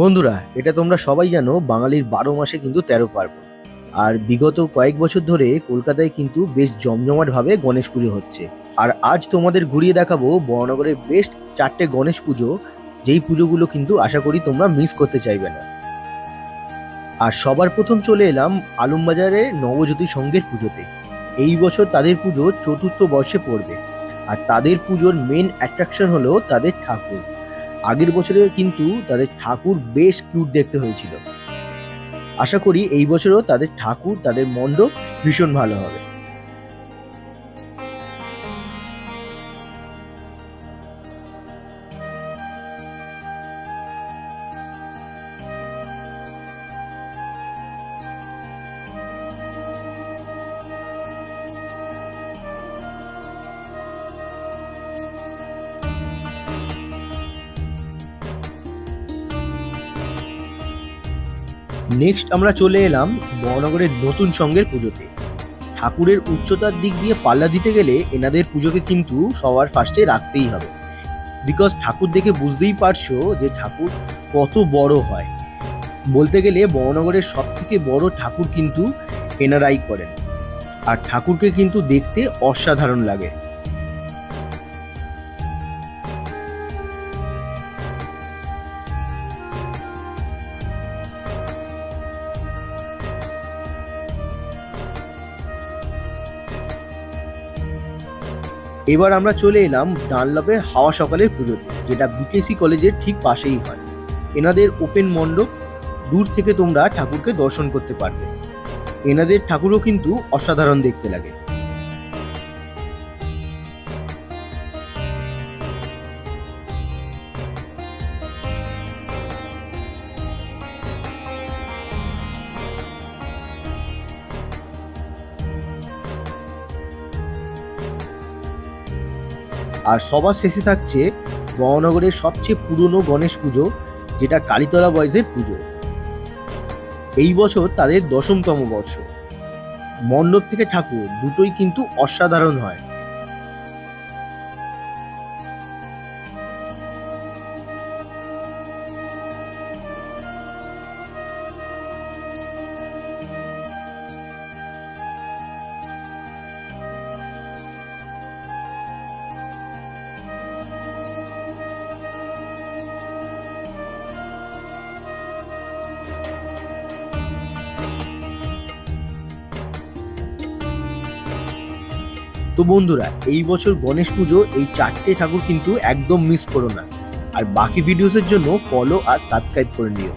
বন্ধুরা, এটা তোমরা সবাই জানো, বাঙালির বারো মাসে কিন্তু তেরো পার্বণ। আর বিগত কয়েক বছর ধরে কলকাতায় কিন্তু বেশ জমজমাটভাবে গণেশ পুজো হচ্ছে। আর আজ তোমাদের ঘুরিয়ে দেখাবো বড়নগরের বেস্ট চারটে গণেশ পুজো, যেই পুজোগুলো কিন্তু আশা করি তোমরা মিস করতে চাইবে না। আর সবার প্রথম চলে এলাম আলমবাজারে নবজ্যোতি সঙ্গের পুজোতে। এই বছর তাদের পুজো চতুর্থ বর্ষে পড়বে। আর তাদের পুজোর মেন অ্যাট্রাকশন হলো তাদের ঠাকুর। আগের বছরে কিন্তু তাদের ঠাকুর বেশ কিউট দেখতে হয়েছিল। আশা করি এই বছরও তাদের ঠাকুর, তাদের মণ্ডপ ভীষণ ভালো হবে। নেক্সট আমরা চলে এলাম মহানগরের নতুন সঙ্গের পুজোতে। ঠাকুরের উচ্চতার দিক দিয়ে পাল্লা দিতে গেলে এনাদের পুজোকে কিন্তু সবার ফার্স্টে রাখতেই হবে। বিকজ ঠাকুর দেখে বুঝতেই পারছ যে ঠাকুর কত বড় হয়। বলতে গেলে বড়নগরের সব থেকে বড় ঠাকুর কিন্তু এনারাই করেন। আর ঠাকুরকে কিন্তু দেখতে অসাধারণ লাগে। এবার আমরা চলে এলাম ডানলপের হাওয়া সকালের পুজোতে যেটা বিকেসি কলেজের ঠিক পাশেই হয়। এনাদের ওপেন মণ্ডপ, দূর থেকে তোমরা ঠাকুরকে দর্শন করতে পারবে। এনাদের ঠাকুরও কিন্তু অসাধারণ দেখতে লাগে। আর সবার শেষে থাকছে মহানগরের সবচেয়ে পুরনো গণেশ পুজো, যেটা কালীতলা বয়েজের পুজো। এই বছর তাদের দশমতম বর্ষ। মণ্ডপ থেকে ঠাকুর দুটোই কিন্তু অসাধারণ হয়। তো বন্ধুরা, এই বছর গণেশ পুজো, এই চারটে ঠাকুর কিন্তু একদম মিস করো না। আর বাকি ভিডিওসের জন্য ফলো আর সাবস্ক্রাইব করে নিও।